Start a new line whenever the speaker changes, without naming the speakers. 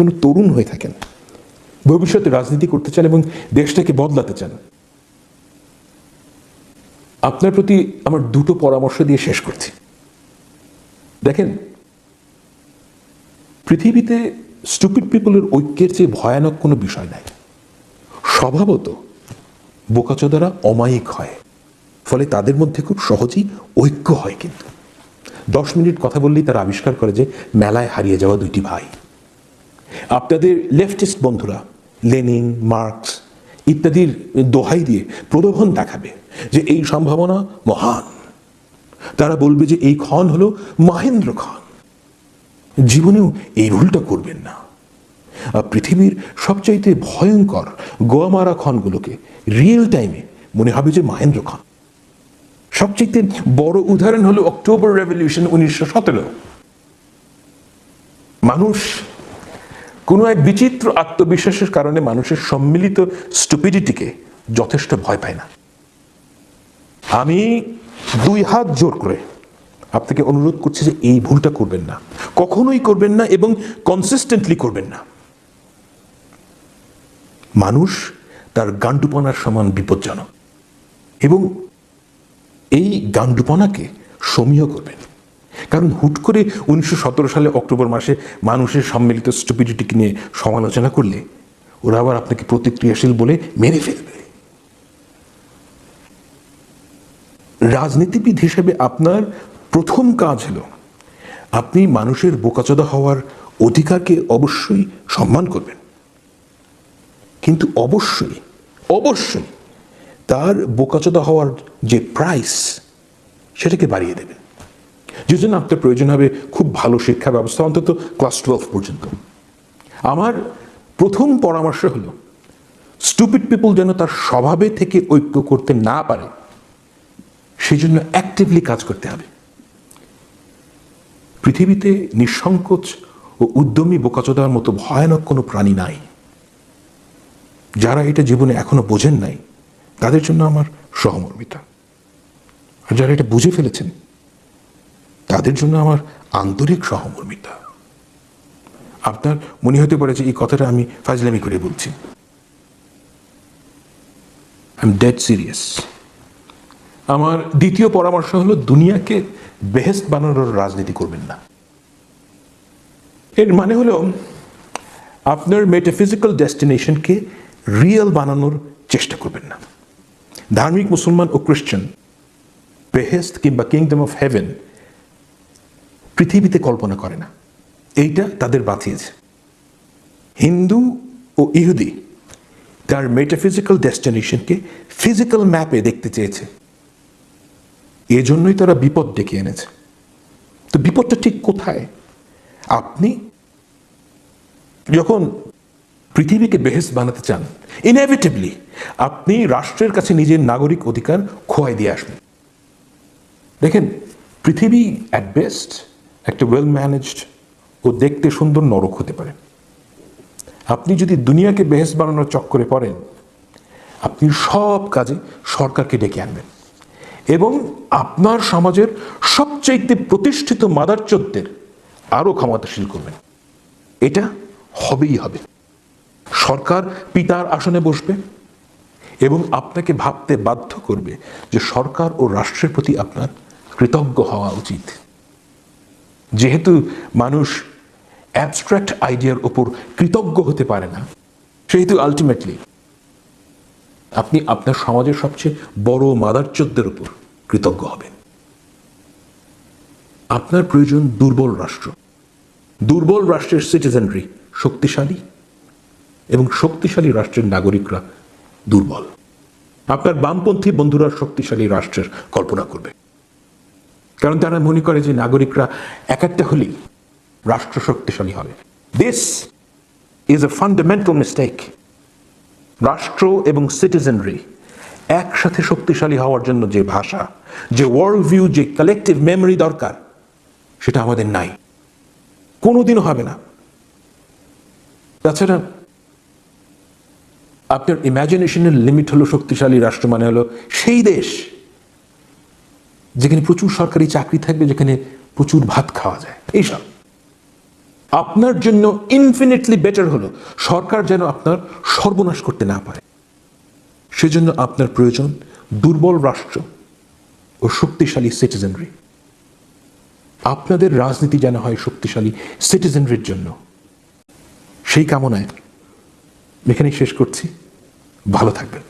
কোনো তরুণ হয়ে থাকেন। ভবিষ্যতে রাজনীতি করতে চান এবং দেশটাকে বদলাতে চান। আপনার প্রতি আমার দুটো পরামর্শ দিয়ে শেষ করছি। দেখেন, পৃথিবীতে স্টুপিড পিপলের ঐক্যের চেয়ে ভয়ানক কোনো বিষয় নাই। স্বভাবত বোকাচোদারা অমায়িক হয়, ফলে তাদের মধ্যে খুব সহজেই ঐক্য হয় কিন্তু। দশ মিনিট কথা বললেই তারা আবিষ্কার করে যে মেলায় হারিয়ে যাওয়া দুইটি ভাই। আপনাদের লেফটিস্ট বন্ধুরা লেনিন মার্কস ইত্যাদির দোহাই দিয়ে প্রলোভন দেখাবে যে এই সম্ভাবনা মহান। তারা বলবে যে এই ক্ষণ হলো মহেন্দ্র খান জীবনেও এই ভুলটা করবেন না। পৃথিবীর সবচাইতে ভয়ঙ্কর গোয়ামারা খনগুলোকে রিয়েল টাইমে মনে হবে যে মহেন্দ্র খান সবচেয়ে বড় উদাহরণ হলো অক্টোবর রেভলিউশন উনিশশো সতেরো। মানুষ কোনো এক বিচিত্র আত্মবিশ্বাসের কারণে মানুষের সম্মিলিত স্টুপিডিটিকে যথেষ্ট ভয় পায় না। আমি দুই হাত জোর করে আপনাকে অনুরোধ করছি যে এই ভুলটা করবেন না। কখনোই করবেন না এবং কনসিস্টেন্টলি করবেন না। মানুষ তার গান্ডুপনার সমান বিপজ্জনক এবং এই গান্ডুপনাকে সমীহ করবেন। কারণ হুট করে উনিশশো সতেরো সালে অক্টোবর মাসে মানুষের সম্মিলিত স্টুপিডিটিকে নিয়ে সমালোচনা করলে, ওরা আবার আপনাকে প্রতিক্রিয়াশীল বলে মেরে ফেলবে। রাজনীতিবিদ হিসেবে আপনার প্রথম কাজ হলো, আপনি মানুষের বোকাচোদা হওয়ার অধিকারকে অবশ্যই সম্মান করবেন। কিন্তু অবশ্যই অবশ্যই তার বোকাচোদা হওয়ার যে প্রাইস সেটাকে বাড়িয়ে দেবেন। যে জন্য আপনার প্রয়োজন হবে খুব ভালো শিক্ষা ব্যবস্থা, অন্তত ক্লাস টুয়েলভ পর্যন্ত। আমার প্রথম পরামর্শ হলো স্টুপিড পিপল যেন তার স্বভাবে থেকে ঐক্য করতে না পারে সেই জন্য অ্যাক্টিভলি কাজ করতে হবে। পৃথিবীতে নিঃসংকোচ ও উদ্যমী বোকাচোদার মতো ভয়ানক কোনো প্রাণী নাই। যারা এটা জীবনে এখনও বোঝেন নাই, তাদের জন্য আমার সহমর্মিতা। আর যারা এটা বুঝে ফেলেছেন তাদের জন্য আমার আন্তরিক সহমর্মিতা। আপনার মনে হতে পারে যে এই কথাটা আমি ফাজলামি করে বলছি। আই এম ডেড সিরিয়াস আমার দ্বিতীয় পরামর্শ হলো, দুনিয়াকে বেহেস্ট বানানোর রাজনীতি করবেন না। এর মানে হলো, আপনার মেটাফিজিক্যাল ডেস্টিনেশনকে রিয়েল বানানোর চেষ্টা করবেন না। ধার্মিক মুসলমান ও খ্রিস্টান বেহেস্ট কিংবা কিংডম অফ হেভেন পৃথিবীতে কল্পনা করে না। এইটা তাদের বাঁচিয়েছে। হিন্দু ও ইহুদি তার মেটাফিজিক্যাল ডেস্টিনেশনকে ফিজিক্যাল ম্যাপে দেখতে চেয়েছে। এজন্যই তারা বিপদ ডেকে এনেছে। তো বিপদটা ঠিক কোথায়? আপনি যখন পৃথিবীকে বেহেস বানাতে চান ইনএভিটেবলি আপনি রাষ্ট্রের কাছে নিজের নাগরিক অধিকার খোয়াই দিয়ে আসবেন। দেখেন, পৃথিবী অ্যাট বেস্ট একটা ওয়েল ম্যানেজড ও দেখতে সুন্দর নরক হতে পারে। আপনি যদি দুনিয়াকে বেহেস বানানোর চক্করে পড়েন, আপনি সব কাজে সরকারকে ডেকে আনবেন এবং আপনার সমাজের সবচাইতে প্রতিষ্ঠিত মাদারচোদ্দের আরও ক্ষমতাশীল করবেন। এটা হবেই হবে। সরকার পিতার আসনে বসবে এবং আপনাকে ভাবতে বাধ্য করবে যে সরকার ও রাষ্ট্রের প্রতি আপনার কৃতজ্ঞ হওয়া উচিত। যেহেতু মানুষ অ্যাবস্ট্রাক্ট আইডিয়ার ওপর কৃতজ্ঞ হতে পারে না, সেহেতু আলটিমেটলি আপনি আপনার সমাজের সবচেয়ে বড় মাদারচোদ্দের উপর কৃতজ্ঞ হবেন। আপনার প্রয়োজন দুর্বল রাষ্ট্র। দুর্বল রাষ্ট্রের সিটিজেনরি শক্তিশালী এবং শক্তিশালী রাষ্ট্রের নাগরিকরা দুর্বল। আপনার বামপন্থী বন্ধুরা শক্তিশালী রাষ্ট্রের কল্পনা করবে। কারণ তারা মনে করে যে নাগরিকরা এক একটা হলেই রাষ্ট্র শক্তিশালী হবে। This is a fundamental mistake রাষ্ট্র এবং সিটিজেনরি একসাথে শক্তিশালী হওয়ার জন্য যে ভাষা, যে ওয়ার্ল্ড ভিউ যে কালেকটিভ মেমরি দরকার, সেটা আমাদের নাই। কোনোদিনও হবে না। তাছাড়া আপনার ইমাজিনেশনের লিমিট হলো শক্তিশালী রাষ্ট্র মানে হলো সেই দেশ যেখানে প্রচুর সরকারি চাকরি থাকবে, যেখানে প্রচুর ভাত খাওয়া যায়। এইসব আপনার জন্য ইনফিনিটলি বেটার হলো সরকার যেন আপনার সর্বনাশ করতে না পারে। সেজন্য আপনার প্রয়োজন দুর্বল রাষ্ট্র ও শক্তিশালী সিটিজেনরি আপনাদের রাজনীতি যেন হয় শক্তিশালী সিটিজেনরির জন্য। সেই কামনায় এখানেই শেষ করছি। ভালো থাকবেন।